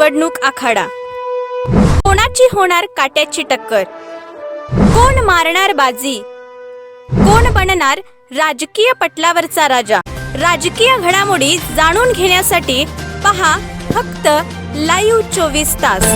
निवडणूक आखाडा. कोणाची होणार काट्याची टक्कर? कोण मारणार बाजी? कोण बनणार राजकीय पटलावरचा राजा? राजकीय घडामोडी जाणून घेण्यासाठी पहा फक्त लाईव्ह चोवीस तास.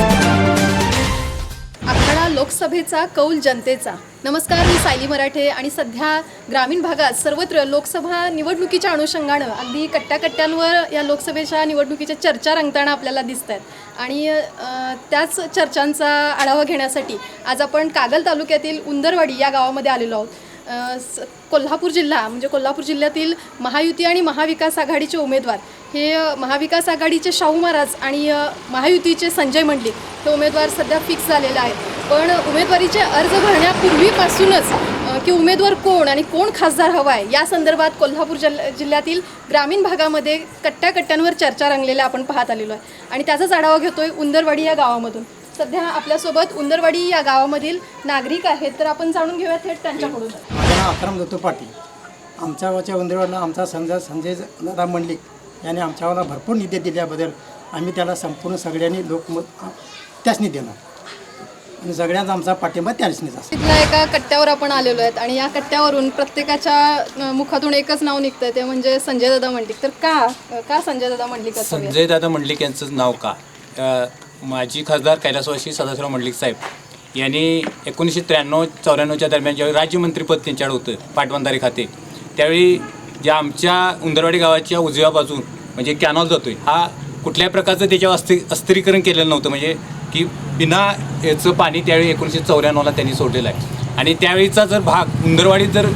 आखाडा लोकसभेचा कौल जनतेचा. नमस्कार मी सायली मराठे आणि सध्या ग्रामीण भागात सर्वत्र लोकसभा निवडणुकीच्या अनुषंगानं अगदी कट्ट्याकट्ट्यांवर या लोकसभेच्या निवडणुकीच्या चर्चा रंगताना आपल्याला दिसत आहेत आणि त्याच चर्चांचा आढावा घेण्यासाठी आज आपण कागल तालुक्यातील उंदरवाडी या गावामध्ये आलेलो आहोत. कोल्हापूर जिल्हा म्हणजे कोल्हापूर जिल्ह्यातील महायुती आणि महाविकास आघाडीचे उमेदवार. हे महाविकास आघाडीचे शाहू महाराज आणि महायुतीचे संजय मंडलिक हे उमेदवार सध्या फिक्स झालेले आहेत. पण उमेदवारीचे अर्ज भरण्यापूर्वीपासूनच की उमेदवार कोण आणि कोण खासदार हवा आहे या संदर्भात कोल्हापूर जल जिल्ह्यातील ग्रामीण भागामध्ये कट्ट्याकट्ट्यांवर चर्चा रंगलेल्या आपण पाहत आलेलो आहे. आणि त्याचाच आढावा घेतोय उंदरवाडी या गावामधून. सध्या आपल्यासोबत उंदरवाडी या गावामधील नागरिक आहेत. तर आपण जाणून घेऊया थेट त्यांच्याकडून. माझं नाव अक्रम दत्तू पाटील. आमच्या गावच्या उंदरवाडला आमचा संजय संजय दादा मंडलिक यांनी आमच्या गावाला भरपूर निधी दिल्याबद्दल आम्ही त्याला संपूर्ण सगळ्यांनी लोकमत त्यासनी देणार. आणि सगळ्यांचा आमचा पाठिंबा त्यासनीच असतो तिथल्या एका कट्ट्यावर आपण आलेलो आहेत आणि या कट्ट्यावरून प्रत्येकाच्या मुखातून एकच नाव निघतंय ते म्हणजे संजय दादा मंडलिक. तर का का संजय दादा मंडलिक संजय दादा मंडलिक यांचं नाव का? माजी खासदार कैलासवासी सदाशिवराव मंडलिक साहेब यांनी एकोणीसशे त्र्याण्णव चौऱ्याण्णवच्या दरम्यान ज्यावेळी राज्यमंत्रीपद त्यांच्याकडे होतं पाटबंधारे खाते त्यावेळी ज्या आमच्या उंदरवाडी गावाच्या उजव्या बाजून म्हणजे कॅनॉल जातो आहे हा कुठल्याही प्रकारचं त्याच्यावर अस्ति अस्थिरीकरण केलेलं नव्हतं म्हणजे की बिना याचं पाणी त्यावेळी एकोणीसशे चौऱ्याण्णवला त्यांनी सोडलेलं आहे. आणि त्यावेळीचा जर भाग उंदरवाडीत जर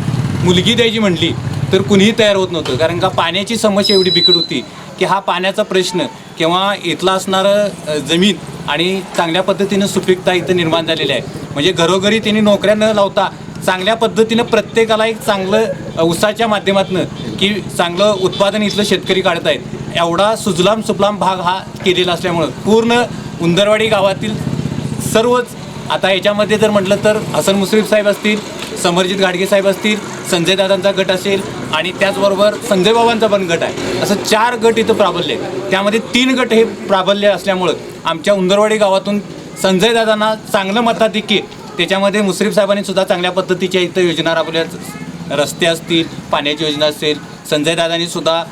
मुलगी द्यायची म्हटली तर कुणीही तयार होत नव्हतं कारण का पाण्याची समस्या एवढी बिकट होती. की हा पाण्याचा प्रश्न किंवा इथला असणारं जमीन आणि चांगल्या पद्धतीनं सुपीकता इथं निर्माण झालेली आहे. म्हणजे घरोघरी त्यांनी नोकऱ्या न लावता चांगल्या पद्धतीनं प्रत्येकाला एक चांगलं उसाच्या माध्यमातून की चांगलं उत्पादन इथलं शेतकरी काढत आहेत एवढा सुजलाम सुफलाम भाग हा केलेला असल्यामुळं पूर्ण उंदरवाडी गावातील सर्वच आता याच्यामध्ये जर म्हटलं तर हसन मुश्रीफ साहेब असतील समरजित गाडगे साहेब असतील संजय दादांचा गट असेल आणि त्याचबरोबर संजय बाबांचा पण गट आहे. असं चार गट इथं प्राबल्य आहे त्यामध्ये तीन गट हे प्राबल्य असल्यामुळं आमच्या उंदरवाडी गावातून संजय दादांना चांगलं मताधिक्य त्याच्यामध्ये मुश्रीफ साहेबांनी सुद्धा चांगल्या पद्धतीच्या इथं योजना राबवल्या. रस्ते असतील पाण्याची योजना असेल संजय दादांनी सुद्धा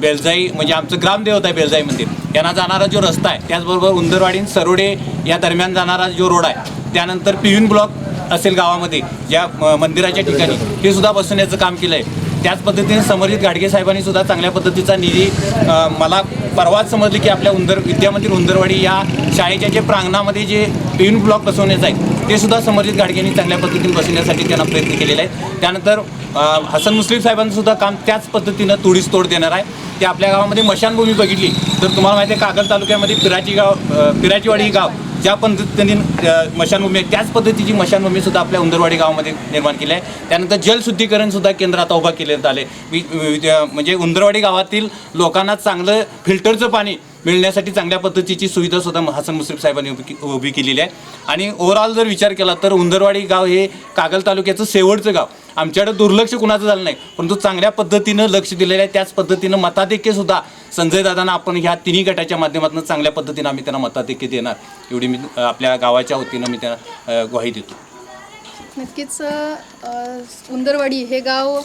बेलजाई म्हणजे आमचं ग्रामदेवत आहे बेलजाई मंदिर. यांना जाणारा जो रस्ता आहे त्याचबरोबर उंदरवाडी सरोडे या दरम्यान जाणारा जो रोड आहे त्यानंतर पियून ब्लॉक असेल गावामध्ये ज्या मंदिराच्या ठिकाणी. हे सुद्धा बसवण्याचं काम केलं आहे त्याच पद्धतीने समर्जित गाडगे साहेबांनी सुद्धा चांगल्या पद्धतीचा निधी मला परवाच समजले की आपल्या उंदर विद्यामंदिर उंदरवाडी या शाळेच्या जे प्रांगणामध्ये जे पिन ब्लॉक बसवण्याचं आहे ते सुद्धा समर्जित गाडगेंनी चांगल्या पद्धतीने बसवण्यासाठी त्यांना प्रयत्न केलेले आहे. त्यानंतर हसन मुस्लिम साहेबांचं सुद्धा काम त्याच पद्धतीनं तोडीस तोड देणार आहे. ते आपल्या गावामध्ये मशानभूमी बघितली तर तुम्हाला माहिती आहे कागल तालुक्यामध्ये पिराची गाव पिराचीवाडी गाव ज्या पद्धतीने मशानभूमी आहे त्याच पद्धतीची मशानभूमी सुद्धा आपल्या उंदरवाडी गावामध्ये निर्माण केली आहे. त्यानंतर जलशुद्धीकरण सुद्धा केंद्र आता उभा केले आले वि- म्हणजे उंदरवाडी गावातील लोकांना चांगलं फिल्टरचं पाणी मिळण्यासाठी चांगल्या पद्धतीची सुविधा सुद्धा हसन मुश्रीफ साहेबांनी उभी उभी केलेली आहे. आणि ओव्हरऑल जर विचार केला तर उंदरवाडी गाव हे कागल तालुक्याचं शेवटचं गाव. आमच्याकडे दुर्लक्ष कुणाचं झालं नाही परंतु चांगल्या पद्धतीनं लक्ष दिलेलं आहे. त्याच पद्धतीनं मताधिक्य सुद्धा संजय दादांना आपण ह्या तिन्ही गटाच्या माध्यमातून चांगल्या पद्धतीनं आम्ही त्यांना मताधिक्य देणार. एवढी मी आपल्या गावाच्या वतीनं मी त्यांना ग्वाही देतो. नक्कीच उंदरवाडी हे गाव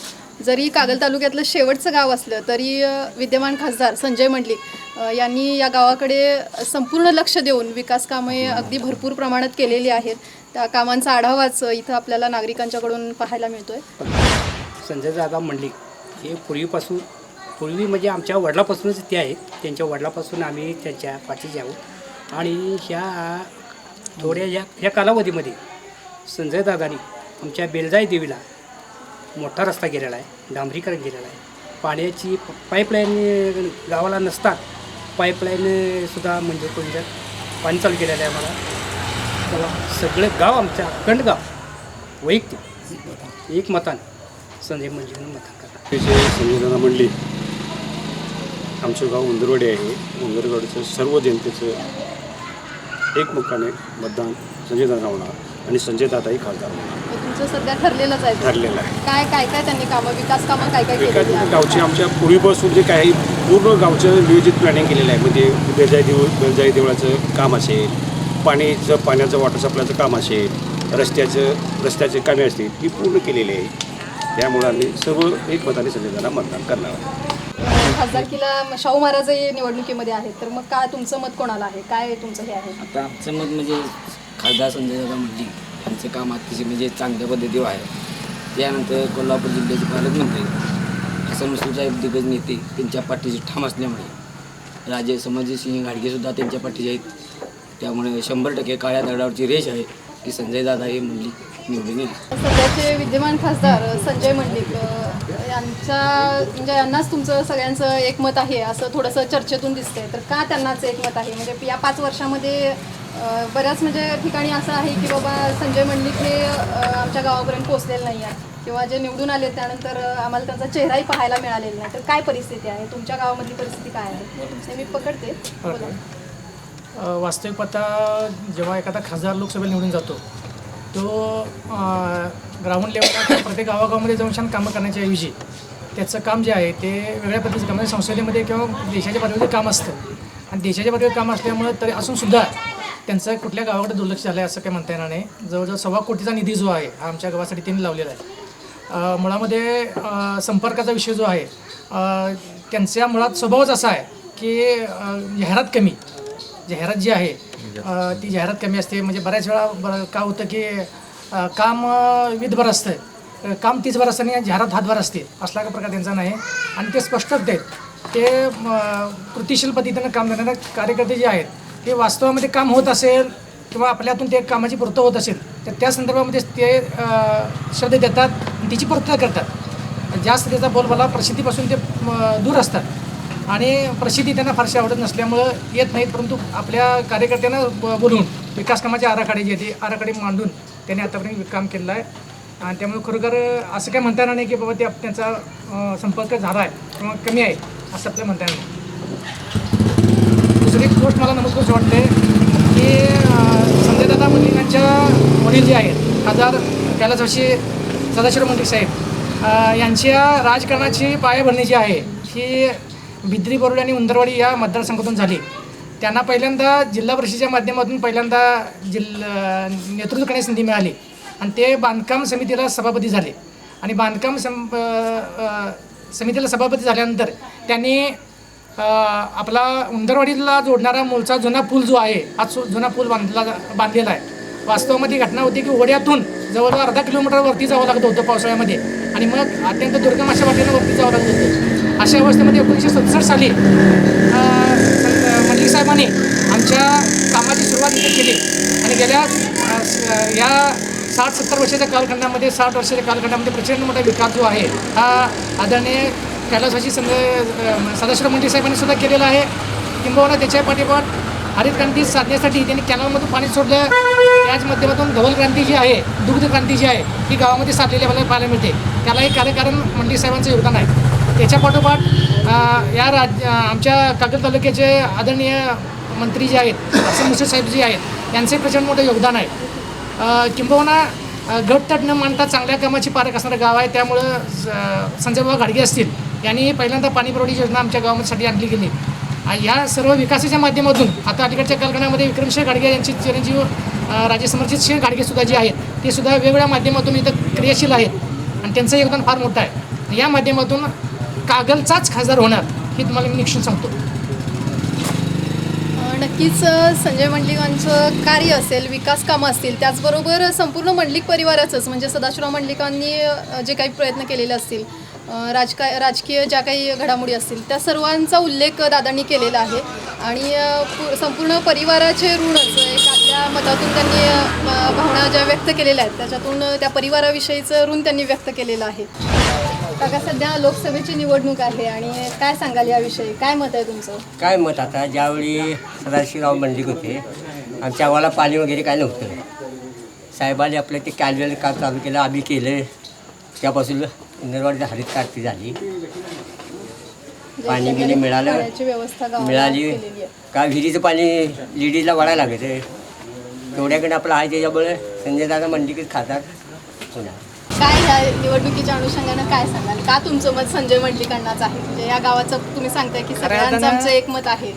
जरी कागल तालुक्यातलं शेवटचं गाव असलं तरी विद्यमान खासदार संजय मंडलिक यांनी या गावाकडे संपूर्ण लक्ष देऊन विकास कामे अगदी भरपूर प्रमाणात केलेली आहेत. त्या कामांचा आढावाच इथं आपल्याला नागरिकांच्याकडून पाहायला मिळतोय. संजय जाधव मंडलिक हे पूर्वीपासून पूर्वी म्हणजे आमच्या वडिलापासूनच ते आहेत. त्यांच्या वडिलापासून आम्ही त्यांच्या पाठीशी आहोत. आणि ह्या थोड्या या ह्या कालावधीमध्ये संजय दादानी आमच्या बेलजाई देवीला मोठा रस्ता गेलेला आहे डांबरीकरण गेलेला आहे. पाण्याची पाईपलाईन गावाला नसतात पाईपलाईनसुद्धा म्हणजे कोणत्या पाणी चालू केलेलं आहे मला तेव्हा सगळं गाव आमचं अखंड गाव वैयक्तिक एक मतान संजय मंजुळनं मतदान करणार संजयदाना संविधाना म्हणली आमचं गाव उंदरवाडी आहे. उंदरवाडीचं सर्व जनतेचं एकमुखाने मतदान संजय दादा होणार आणि संजय दादाही खासदार होणार. तुमचं सध्या ठरलेलंच आहे ठरलेलं आहे. काय काय काय त्यांनी कामं विकास कामं काय काय केलेली आहेत? गावची आमच्या पूर्वीपासून जे काही पूर्ण गावचं नियोजित प्लॅनिंग केलेलं आहे म्हणजे बेजाई देऊळ बेलजाई देवळाचं काम असेल पाणीचं पाण्याचं वॉटर सप्लायचं काम असेल रस्त्याचं रस्त्याचे कामे असतील ही पूर्ण केलेली आहे. त्यामुळे आम्ही सर्व एकमताने संजयदाना मतदान करणार आहोत. खासदारकीला शाहू महाराजही निवडणुकीमध्ये आहेत तर मग काय तुमचं मत कोणाला आहे? काय तुमचं हे आहे? आता आमचं मत म्हणजे खासदार संजय दादा मंडलिक त्यांचं काम अतिशय म्हणजे चांगल्या पद्धतीवर आहे. त्यानंतर कोल्हापूर जिल्ह्याचे पालकमंत्री हसन मुश्रीफ दिग्गज नेते त्यांच्या पाठीशी ठाम असल्यामुळे राजे संभाजीसिंह घाडगेसुद्धा त्यांच्या पाठीचे आहेत. त्यामुळे शंभर टक्के काळ्या दगडावरची रेष आहे की संजय दादा हे मंडलिक निवडून येईल सध्याचे विद्यमान खासदार संजय मंडलिक यांच्या म्हणजे यांनाच तुमचं सगळ्यांचं एकमत आहे असं थोडंसं चर्चेतून दिसतंय. तर का त्यांनाच एकमत आहे? म्हणजे या पाच वर्षामध्ये बऱ्याच म्हणजे ठिकाणी असं आहे की बाबा संजय मंडलिक हे आमच्या गावापर्यंत पोहोचलेले नाही आहे किंवा जे निवडून आले त्यानंतर आम्हाला त्यांचा चेहराही पाहायला मिळालेला नाही. तर काय परिस्थिती आहे? तुमच्या गावामधली परिस्थिती काय आहे? ते मी पकडते. बोला. वास्तविक पाहता जेव्हा एखादा खासदार लोकसभेला निवडून जातो तो ग्राउंड लेवलला प्रत्येक गावागावामध्ये जाऊन छान कामं करण्याच्या ऐवजी त्याचं काम जे आहे ते वेगळ्या पद्धतीचं काम म्हणजे संसदेमध्ये किंवा देशाच्या पातळीवर काम असतं. आणि देशाच्या पातळीवर काम असल्यामुळं तरी असूनसुद्धा त्यांचं कुठल्या गावाकडे दुर्लक्ष झालं आहे असं काही म्हणता येणार नाही. जवळजवळ सव्वा कोटीचा निधी जो आहे हा आमच्या गावासाठी त्यांनी लावलेला आहे. मुळामध्ये संपर्काचा विषय जो आहे त्यांच्या मुळात स्वभावच असा आहे की जाहिरात कमी. जाहिरात जी आहे ती जाहिरात कमी असते. म्हणजे बऱ्याच वेळा ब- का होतं की काम विधभर असतं. काम तीसभर असताना जाहिरात हातभर असते. असला का प्रकार त्यांचा नाही. आणि ते स्पष्टच देत ते कृतिशील पद्धतीनं काम करणारे कार्यकर्ते जे आहेत ते वास्तवामध्ये काम होत असेल किंवा आपल्यातून ते कामाची पूर्तता होत असेल तर त्या संदर्भामध्ये ते शब्द देतात तिची पूर्तता करतात. ज्या स्त्रीचा बोलबाला प्रसिद्धीपासून ते दूर असतात. आणि प्रसिद्धी त्यांना फारशी आवडत नसल्यामुळं येत नाहीत परंतु आपल्या कार्यकर्त्यांना ब- बोलून विकास कामाचे आराखडे जे ते आराखडे मांडून त्यांनी आतापर्यंत काम केलेलं आहे. आणि त्यामुळे खरोखर असं काय म्हणता येणार नाही की बाबा ते त्यांचा संपर्क झाला आहे किंवा कमी आहे असं आपल्याला म्हणता येणार नाही. एक गोष्ट मला नमूद करूशी वाटते की अं, संजयदादा मंडलिकांच्या वडील जे आहेत खासदार कैलासवासी सदाशिव मंडलिक साहेब यांच्या राजकारणाची पायाभरणी जी आहे ही बिद्री बोर्ड आणि उंदरवाडी या मतदारसंघातून झाली. त्यांना पहिल्यांदा जिल्हा परिषदेच्या माध्यमातून पहिल्यांदा जिल्हा नेतृत्व करण्याची संधी मिळाली आणि ते बांधकाम समितीला सभापती झाले. आणि बांधकाम सम समितीला सभापती झाल्यानंतर त्यांनी आपला उंदरवाडीला जोडणारा मूळचा जुना पूल जो आहे हा सु- जुना पूल बांधला बांधलेला आहे. वास्तवामध्ये घटना होती की ओढ्यातून जवळजवळ अर्धा किलोमीटर वरती जावं लागत होतं पावसाळ्यामध्ये आणि मग अत्यंत दुर्गम अशा वाटेनं वरती जावं लागत होतं. अशा अवस्थेमध्ये एकोणीसशे सदुसष्ट साली अ, मंडलिक साहेबांनी आमच्या कामाची सुरुवात इथे केली आणि गेल्या या साठ सत्तर वर्षाच्या कालखंडामध्ये साठ वर्षाच्या कालखंडामध्ये प्रचंड मोठा विकास जो आहे हा आदरणीय कैलासवासी संद सदाशिव मंडळी साहेबांनी सुद्धा केलेलं आहे. किंबहुना त्याच्या पाठीपाठ हरित क्रांती साधण्यासाठी त्यांनी कॅनलमधून पाणी सोडलं. त्याच माध्यमातून धवल क्रांती जी आहे दुग्ध क्रांती जी आहे ती गावामध्ये साधलेली आपल्याला पाहायला मिळते. त्याला एक कार्यकारण मंडळी साहेबांचं योगदान आहे. त्याच्या पाठोपाठ या राज आमच्या कागद तालुक्याचे आदरणीय मंत्री जे आहेत हसन मुसे साहेब जे आहेत यांचे प्रचंड मोठं योगदान आहे. किंबहुना अ, गटतट न मानता चांगल्या कामाची पारख असणारं गाव आहे. त्यामुळं स- संजय बाबा घाडगे असतील यांनी पहिल्यांदा पाणी पुरवठी योजना आमच्या गावामध्ये आणली गेली. आणि या सर्व विकासाच्या माध्यमातून आता अलीकडच्या कालखंडामध्ये विक्रमसिंह गाडगे यांची चिरंजीव अ, सिंह गाडगेसुद्धा जे आहेत ते सुद्धा वेगवेगळ्या माध्यमातून इथं क्रियाशील आहेत आणि त्यांचं योगदान फार मोठं आहे. या माध्यमातून कागलचाच खासदार होणार हे तुम्हाला मी निश्चित सांगतो. नक्कीच संजय मंडलिकांचं कार्य असेल विकास कामं असतील त्याचबरोबर संपूर्ण मंडलिक परिवाराचंच म्हणजे सदाशिवराव मंडलिकांनी जे काही प्रयत्न केलेले असतील राजका राजकीय ज्या काही घडामोडी असतील त्या सर्वांचा उल्लेख दादांनी केलेला आहे. आणि संपूर्ण परिवाराचे ऋणच एक आपल्या मतातून त्यांनी भावना ज्या व्यक्त केलेल्या आहेत त्याच्यातून त्या परिवाराविषयीचं ऋण त्यांनी व्यक्त केलेलं आहे. काका सध्या लोकसभेची निवडणूक आहे आणि काय सांगाल याविषयी? काय मत आहे तुमचं? काय मत? आता ज्यावेळी सदाशिवराव मंडलिक होते आमच्या आम्हाला पाणी वगैरे काय नव्हतं. साहेबांनी आपलं ते कॅलवेल काम चालू केलं आम्ही केलं. त्यापासून इंदरवाडीची हरित क्रांती झाली. पाणी बिणी मिळालं. मिळाली. का विहिरीचं पाणी लिडीला वाढायला लागत तेवढ्याकडे आपलं आहे त्याच्यामुळे संजय दादा मंडलिकच खातात होणार. काय ह्या निवडणुकीच्या अनुषंगानं काय सांगाल? का तुमचं मत संजय मंडलिकांनाच आहे? म्हणजे या गावाचं तुम्ही सांगताय की सगळ्यांचं आमचं एक मत आहे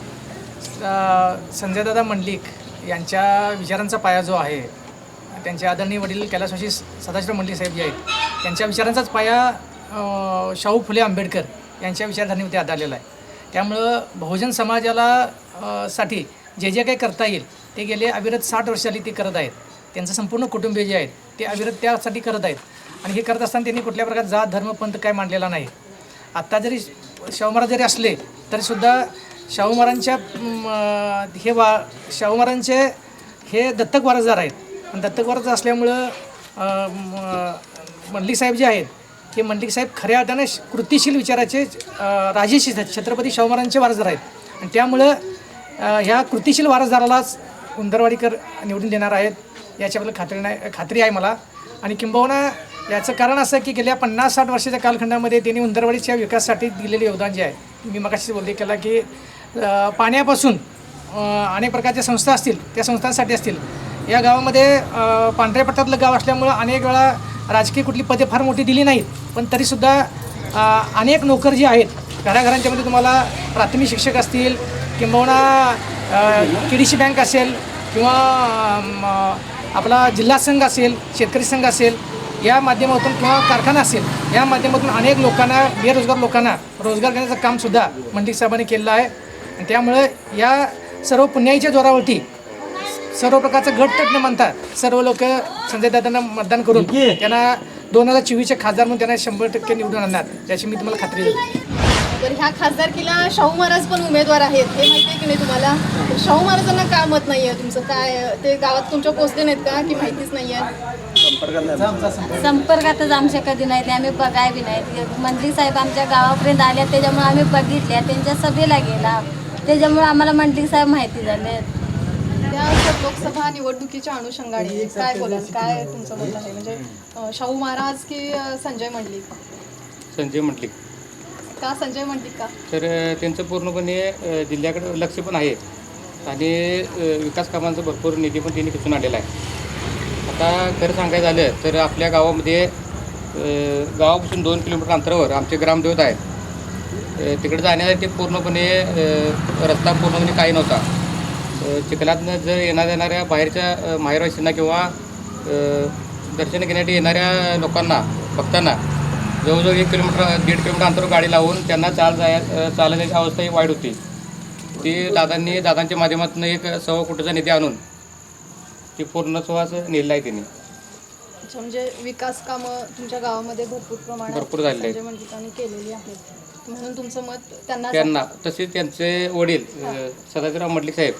संजयदादा मंडलिक यांच्या विचारांचा पाया जो आहे त्यांचे आदरणीय वडील कैलासवासी सदाशिवराव मंडलिक साहेब जे आहेत त्यांच्या विचारांचाच पाया शाहू फुले आंबेडकर यांच्या विचारधारणेमध्ये आधारलेला आहे. त्यामुळं बहुजन समाजाला साठी जे जे काही करता येईल ते गेले अविरत साठ वर्ष झाली ते करत आहेत. त्यांचं संपूर्ण कुटुंबीय जे आहेत ते अविरत त्यासाठी करत आहेत. आणि हे करत असताना त्यांनी कुठल्या प्रकारे जात धर्म पंथ काय मांडलेला नाही. आत्ता जरी शाहू महाराज जरी असले तरीसुद्धा शाहू महाराजांच्या हे वा शाहू महाराजांचे हे दत्तक वारसदार आहेत. आणि दत्तक वारसदार असल्यामुळं मंडलिक साहेब जे आहेत हे मंडलिक साहेब खऱ्या अर्थाने कृतिशील विचाराचे राजेशी छत्रपती शाहू महाराजांचे वारसदार आहेत. आणि त्यामुळं ह्या कृतिशील वारसदारालाच उंदरवाडीकर निवडून देणार आहेत याच्याबद्दल खात्री नाही खात्री आहे मला. आणि किंबहुना याचं कारण असं की गेल्या पन्नास साठ वर्षाच्या कालखंडामध्ये त्यांनी उंदरवाडीच्या विकासासाठी दिलेले योगदान जे आहे मी मगाशी बोलले केला की पाण्यापासून अनेक प्रकारच्या संस्था असतील त्या संस्थांसाठी असतील. या गावामध्ये पांढऱ्या पट्ट्यातलं गाव असल्यामुळं अनेक वेळा राजकीय कुठली पदे फार मोठी दिली नाहीत पण तरीसुद्धा अनेक नोकर जे आहेत घराघरांच्यामध्ये तुम्हाला प्राथमिक शिक्षक असतील किंबहुना के डी सी बँक असेल किंवा आपला जिल्हा संघ असेल शेतकरी संघ असेल या माध्यमातून किंवा कारखाना असेल या माध्यमातून अनेक लोकांना बेरोजगार लोकांना रोजगार देण्याचं कामसुद्धा मंडळी साहेबांनी केलेलं आहे. आणि त्यामुळे या सर्व पुण्याईच्या जोरावरती सर्व प्रकारचं गट तट न म्हणता सर्व लोक संजय दादांना मतदान करून त्यांना दोन हजार चोवीसचे खासदार म्हणून त्यांना शंभर टक्के निवडून आणणार. याची मी तुम्हाला खात्री देतो. तर ह्या खासदारकीला शाहू महाराज पण उमेदवार आहेत. हे माहिती आहे की नाही तुम्हाला? शाहू महाराजांना का मत नाही आहे तुमचं? काय ते गावात तुमच्या पोचले नाहीत का? की माहितीच नाही आहे संपर्कातच आमच्या कधी नाही. ते आम्ही बघाय बी नाही. मंत्री साहेब आमच्या गावापर्यंत आल्या त्याच्यामुळे आम्ही बघितल्या. त्यांच्या सभेला गेला. त्याच्यामुळे आम्हाला मंत्री साहेब माहिती झाले. त्या लोकसभा निवडणुकीच्या अनुषंगाने काय बोलाल? काय तुमचं मत आहे? म्हणजे अं, शाहू महाराज की अं, संजय मंडलिक? संजय मंडलिक. का संजय मंडलिक का? तर अ, त्यांचं पूर्णपणे अ, जिल्ह्याकडे लक्ष पण आहे. आणि अ, विकास कामांचा भरपूर निधी पण त्यांनी खिचून आलेला आहे. आता खरं सांगायचं झालं तर आपल्या गावामध्ये अ, गावापासून दोन किलोमीटर अंतरावर आमचे ग्रामदेवत आहेत. अ, तिकडे जाण्यासाठी पूर्णपणे अ, रस्ता पूर्णपणे काही नव्हता. चिखलातनं जर येणाऱ्या येणाऱ्या बाहेरच्या अ, माहेरवासींना किंवा दर्शन घेण्यासाठी येणाऱ्या लोकांना भक्तांना जवळजवळ एक किलोमीटर दीड किलोमीटर अंतरावर गाडी लावून त्यांना चाल जाय चालण्याची अवस्था ही वाईट होती. ती दादांनी दादांच्या माध्यमातून एक सव्वा कोटीचा निधी आणून ती पूर्ण सुवास नेलेला आहे त्यांनी अच्छा, म्हणजे विकास कामं तुमच्या गावामध्ये भरपूर प्रमाणात भरपूर झालेली आहेत. संजय मंडलिकांनी केलेली आहेत. म्हणून तुमचं मत त्यांना त्यांना तसेच त्यांचे वडील अ, सदाशिवराव मंडलिक साहेब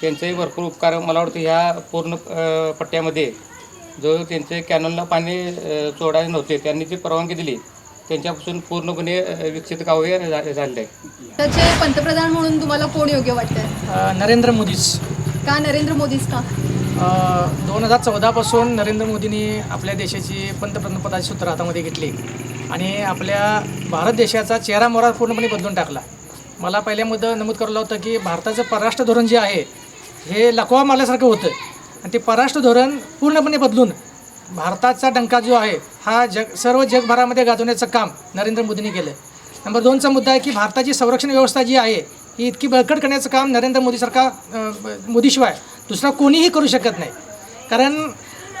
त्यांचेही भरपूर उपकार मला वाटतं ह्या पूर्ण पट्ट्यामध्ये जो त्यांचे कॅनलला पाणी सोडायचे नव्हते त्यांनी जी परवानगी दिली त्यांच्यापासून पूर्णपणे विकसित गाव हे झालेलं आहे. त्याचे पंतप्रधान म्हणून तुम्हाला कोण योग्य वाटतंय? अ, नरेंद्र मोदीच. का नरेंद्र मोदीच का? दोन हजार चौदापासून नरेंद्र मोदींनी आपल्या देशाची पंतप्रधानपदाची सूत्र हातामध्ये घेतली आणि आपल्या भारत देशाचा चेहरा मोहरा पूर्णपणे बदलून टाकला. मला पहिल्यामध्ये नमूद करलं होतं की भारताचं परराष्ट्र धोरण जे आहे हे लकवा मारल्यासारखं होतं. आणि ते परराष्ट्र धोरण पूर्णपणे बदलून भारताचा डंका जो आहे हा जग सर्व जगभरामध्ये गाजवण्याचं काम नरेंद्र मोदींनी केलं. नंबर दोनचा मुद्दा आहे की भारताची संरक्षण व्यवस्था जी आहे ही इतकी बळकट करण्याचं काम नरेंद्र मोदीसारखा मोदीशिवाय दुसरा कोणीही करू शकत नाही. कारण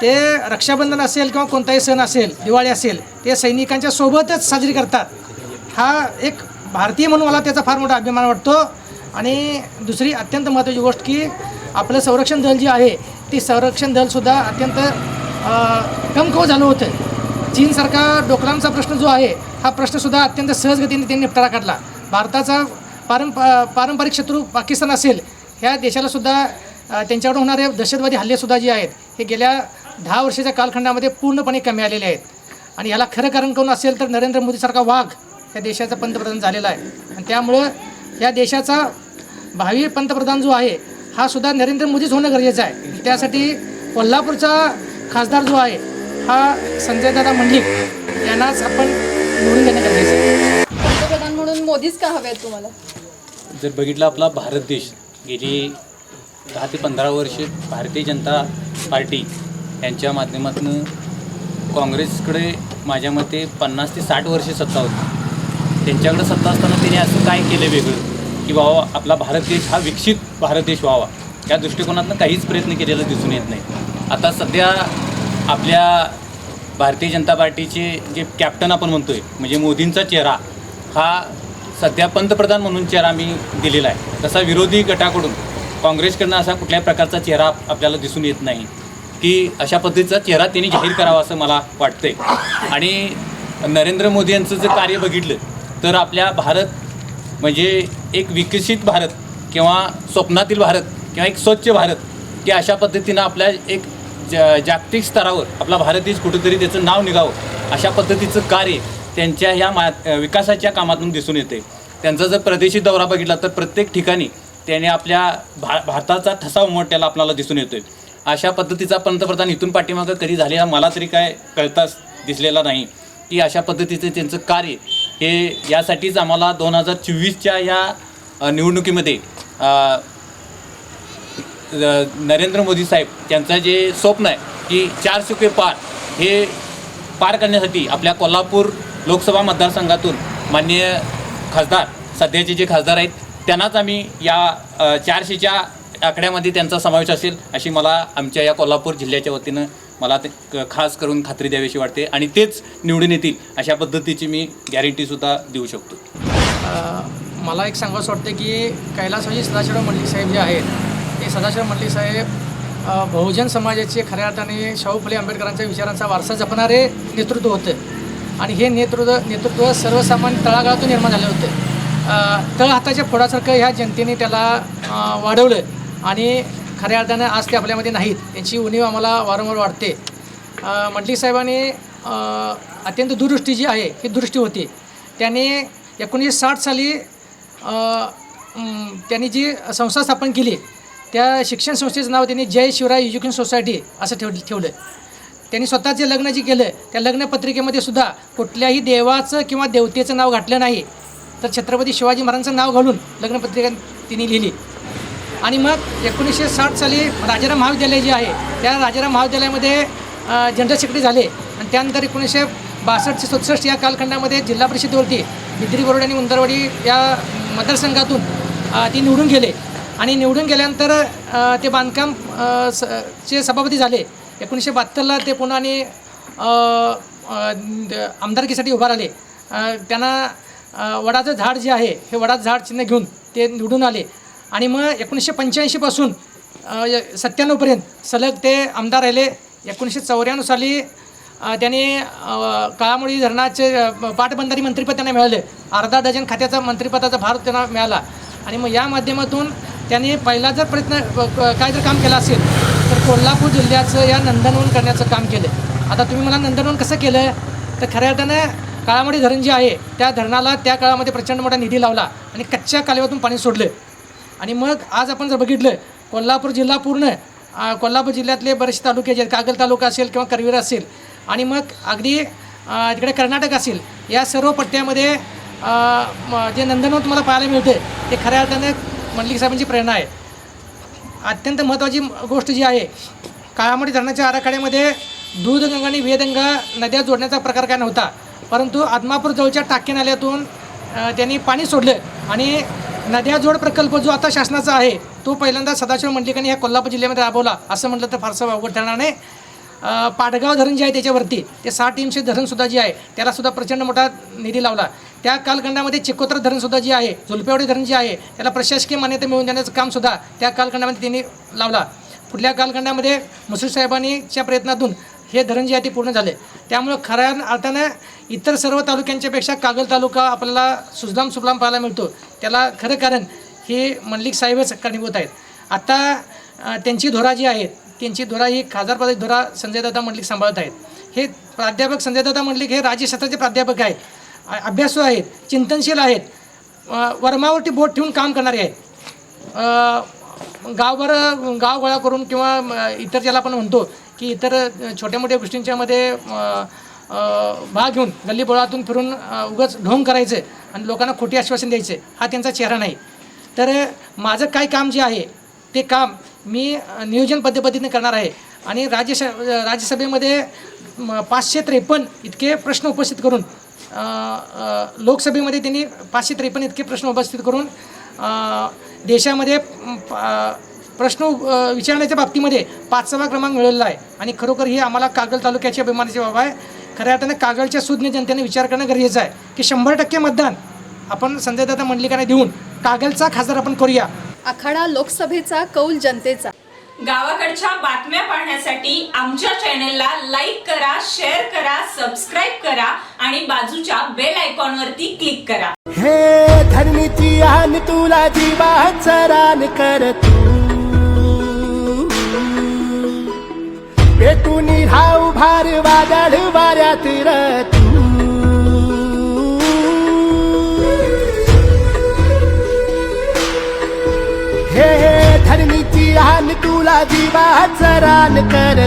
ते रक्षाबंधन असेल किंवा कोणताही सण असेल दिवाळी असेल ते सैनिकांच्या सोबतच साजरी करतात. हा एक भारतीय म्हणून मला त्याचा फार मोठा अभिमान वाटतो. आणि दुसरी अत्यंत महत्त्वाची गोष्ट की आपलं संरक्षण दल जे आहे ते संरक्षण दलसुद्धा अत्यंत अं, कमकुवत झालं होतं. चीनसारखा डोकलामचा प्रश्न जो आहे हा प्रश्नसुद्धा अत्यंत सहजगतीने त्यांनी निपटारा काढला. भारताचा पारंप पारंपरिक शत्रू पाकिस्तान असेल ह्या देशालासुद्धा त्यांच्याकडून होणारे दहशतवादी हल्लेसुद्धा जे आहेत हे गेल्या दहा वर्षाच्या कालखंडामध्ये पूर्णपणे कमी आलेले आहेत. आणि याला खरं कारण कोण असेल तर नरेंद्र मोदीसारखा वाघ या देशाचा पंतप्रधान झालेला आहे. आणि त्यामुळं या देशाचा भावी पंतप्रधान जो आहे हा सुद्धा नरेंद्र मोदीच होणं गरजेचं आहे. त्यासाठी कोल्हापूरचा खासदार जो आहे हा संजयदादा मंडलिक यांनाच आपण निवडून देणं गरजेचं आहे. पंतप्रधान म्हणून मोदीच का हवे आहेत तुम्हाला? जर बघितलं आपला भारत देश गेली दहा ते पंधरा वर्षे भारतीय जनता पार्टी यांच्या माध्यमातून काँग्रेसकडे माझ्या मते पन्नास ते साठ वर्षे सत्ता होती. त्यांच्याकडे सत्ता असताना त्यांनी असं काय केलं वेगळं? की बाबा आपला भारत देश हा विकसित भारत देश व्हावा. या दृष्टिकोनातनं काहीच प्रयत्न केलेला दिसून येत नाही. आता सध्या आपल्या भारतीय जनता पार्टीचे जे कॅप्टन आपण म्हणतो आहे म्हणजे मोदींचा चेहरा हा सध्या पंतप्रधान म्हणून चेहरा मी दिलेला आहे. तसा विरोधी गटाकडून काँग्रेसकडनं असा कुठल्याही प्रकारचा चेहरा आपल्याला दिसून येत नाही. की अशा पद्धतीचा चेहरा त्यांनी जाहीर करावा असं मला वाटतंय. आणि नरेंद्र मोदी यांचं जे कार्य बघितलं तर आपल्या भारत म्हणजे एक विकसित भारत किंवा स्वप्नातील भारत किंवा एक स्वच्छ भारत की अशा पद्धतीनं आपल्या एक ज जागतिक स्तरावर आपला भारत देश कुठेतरी त्याचं नाव निघावं अशा पद्धतीचं कार्य त्यांच्या ह्या मा विकासाच्या कामातून दिसून येते. त्यांचा जर प्रदेशी दौरा बघितला तर प्रत्येक ठिकाणी त्याने आपल्या भा भारताचा ठसा उमटल्याला आपल्याला दिसून येतोय. अशा पद्धतीचा पंतप्रधान इथून पाठीमागं कधी झालेला मला तरी काय कळताच दिसलेला नाही. की अशा पद्धतीचं त्यांचं कार्य हे यासाठीच आम्हाला दोन हजार चोवीसच्या या निवडणुकीमध्ये नरेंद्र मोदी साहेब त्यांचं जे स्वप्न आहे की चार सुके पार हे पार करण्यासाठी आपल्या कोल्हापूर लोकसभा मतदारसंघातून माननीय खासदार सध्याचे जे खासदार आहेत त्यांनाच आम्ही या चारशेच्या आकड्यामध्ये त्यांचा समावेश असेल अशी मला आमच्या या कोल्हापूर जिल्ह्याच्या वतीनं मला ते क- खास करून खात्री द्यावीशी वाटते आणि तेच निवडून येतील अशा पद्धतीची मी गॅरंटीसुद्धा देऊ शकतो. मला एक सांगावंसं वाटतं की कैलासवासी सदाशिवराव मल्लिक साहेब जे आहेत ते सदाशिवराव मल्लिक साहेब बहुजन समाजाचे खऱ्या अर्थाने शाहू फुले आंबेडकरांच्या विचारांचा वारसा जपणारे नेतृत्व होतं. आणि हे नेतृत्व नेतृत्व सर्वसामान्य तळागाळातून निर्माण झाले होते. तळ हाताच्या फोडासारखं ह्या जनतेने त्याला वाढवलं. आणि खऱ्या अर्थानं आज ते आपल्यामध्ये नाहीत. त्यांची उणीव आम्हाला वारंवार वाटते अ, मंडलिक साहेबांनी अत्यंत दुरुष्टी जी आहे ही दृष्टी होती. त्याने एकोणीसशे साठ साली त्यांनी जी संस्था स्थापन केली त्या शिक्षण संस्थेचं नाव त्यांनी जय शिवराय एज्युकेशन सोसायटी असं ठेव ठेवलं. त्यांनी स्वतः जे लग्न जे केलं त्या लग्नपत्रिकेमध्ये सुद्धा कुठल्याही देवाचं किंवा देवतेचं नाव घातलं नाही. तर छत्रपती शिवाजी महाराजांचं नाव घालून लग्नपत्रिका तिने लिहिली. आणि मग एकोणीसशे साठ साली राजाराम महाविद्यालय जे आहे त्या राजाराम महाविद्यालयामध्ये जनरल सेक्रेटरी झाले. आणि त्यानंतर एकोणीसशे बासष्ट ते सदुसष्ट या कालखंडामध्ये जिल्हा परिषदेवरती बिद्री बोर्ड आणि उंदरवाडी या मतदारसंघातून ती निवडून गेले. आणि निवडून गेल्यानंतर ते बांधकाम स चे सभापती झाले. एकोणीसशे बहात्तरला ते पुन्हा आणि आमदारकीसाठी उभा राहिले. त्यांना वडाचं झाड जे आहे हे वडाचं झाड चिन्ह घेऊन ते निवडून आले. आणि मग एकोणीसशे पंच्याऐंशीपासून सत्त्याण्णवपर्यंत सलग ते आमदार राहिले. एकोणीसशे चौऱ्याण्णव साली त्यांनी अ, धरणाचे पाटबंधारी मंत्रिपद त्यांना मिळाले. अर्धा डझन खात्याचा मंत्रिपदाचा भार त्यांना मिळाला. आणि मग या माध्यमातून त्यांनी पहिला जर प्रयत्न काय जर काम केलं असेल तर कोल्हापूर जिल्ह्याचं या नंदनवन करण्याचं काम केलं. आता तुम्ही मला नंदनवन कसं केलं? तर खऱ्या अर्थानं काळामुळी धरण जे आहे त्या धरणाला त्या काळामध्ये प्रचंड मोठा निधी लावला आणि कच्च्या कालव्यातून पाणी सोडलं. आणि मग आज आपण जर बघितलं कोल्हापूर जिल्हा पूर्ण कोल्हापूर जिल्ह्यातले बरेचसे तालुके जे आहेत कागल तालुका असेल किंवा करवीर असेल आणि मग अगदी तिकडे कर्नाटक असेल या सर्व पट्ट्यामध्ये जे नंदनवन तुम्हाला पाहायला मिळतं ते खऱ्या अर्थाने मंडलिक साहेबांची प्रेरणा आहे. अत्यंत महत्त्वाची गोष्ट जी आहे काळामध्ये धरणाच्या आराखड्यामध्ये दूधगंगा आणि वेदगंगा नद्या जोडण्याचा प्रकार काय नव्हता परंतु आदमापूर जवळच्या टाकी नाल्यातून त्यांनी पाणी सोडलं आणि नद्या जोड प्रकल्प जो आता शासनाचा आहे तो पहिल्यांदा सदाशिव मंडलिकांनी ह्या कोल्हापूर जिल्ह्यामध्ये राबवला. असं म्हटलं तर फारसं अवघड ठरणार नाही. पाडगाव धरण जे आहे त्याच्यावरती ते साठ टीमचे धरणसुद्धा जे आहे त्यालासुद्धा प्रचंड मोठा निधी लावला. त्या कालखंडामध्ये चिकोत्र धरणसुद्धा जे आहे झुलपेवाडी धरण जे आहे त्याला प्रशासकीय मान्यता मिळवून देण्याचं कामसुद्धा त्या कालखंडामध्ये त्यांनी लावला. पुढल्या कालखंडामध्ये मुसूर साहेबांनीच्या प्रयत्नातून हे धरण जे आहे ते पूर्ण झाले. त्यामुळं खऱ्या अर्थानं इतर सर्व तालुक्यांच्यापेक्षा कागल तालुका आपल्याला सुजलाम सुफलाम पाहायला मिळतो. त्याला खरं कारण हे मंडलिक साहेबच कारणीभूत आहेत. आता त्यांची धोरा जी आहेत त्यांची धोरा ही खासदारपदाची धोरा संजयदादा मंडलिक सांभाळत आहेत. हे प्राध्यापक संजयदादा मंडलिक हे राज्यशास्त्राचे प्राध्यापक आहेत. अभ्यासू आहेत चिंतनशील आहेत वर्मावरती बोट ठेवून काम करणारे आहेत. गावभर गाव गोळा करून किंवा इतर ज्याला आपण म्हणतो की इतर छोट्या मोठ्या गोष्टींच्यामध्ये भाग घेऊन गल्लीबोळातून फिरून उगाच ढोंग करायचं आणि लोकांना खोटी आश्वासन द्यायचं हा त्यांचा चेहरा नाही. तर माझं काय काम जे आहे ते काम मी नियोजन पद्धतीने करणार आहे. आणि राज्यश राज्यसभेमध्ये पाचशे त्रेपन्न इतके प्रश्न उपस्थित करून लोकसभेमध्ये त्यांनी पाचशे त्रेपन्न इतके प्रश्न उपस्थित करून देशामध्ये प्रश्न विचारण्याच्या बाबतीमध्ये पाचवा क्रमांक मिळवलेला आहे. आणि खरोखर ही आम्हाला कागल तालुक्याची अभिमानाची बाब आहे. खऱ्या अर्थाने कागलच्या सुज्ञ जनतेने विचार करणं गरजेचं आहे की शंभर टक्के मतदान आपण संजयदादा मंडलिकांना देऊन कागलचा खासदार आपण करूया. आखाडा लोकसभेचा कौल जनतेचा. गावाकडच्या बातम्या पाहण्यासाठी आमच्या चॅनेलला लाईक करा शेअर करा सबस्क्राईब करा आणि बाजूच्या बेल आयकॉनवरती क्लिक करा. हे धरणीची आन तुला जीवाचा रान कर तू. पेटून राहू भार वादळ वाऱ्यात हे धरणीची आन तुला जीवाचा रान कर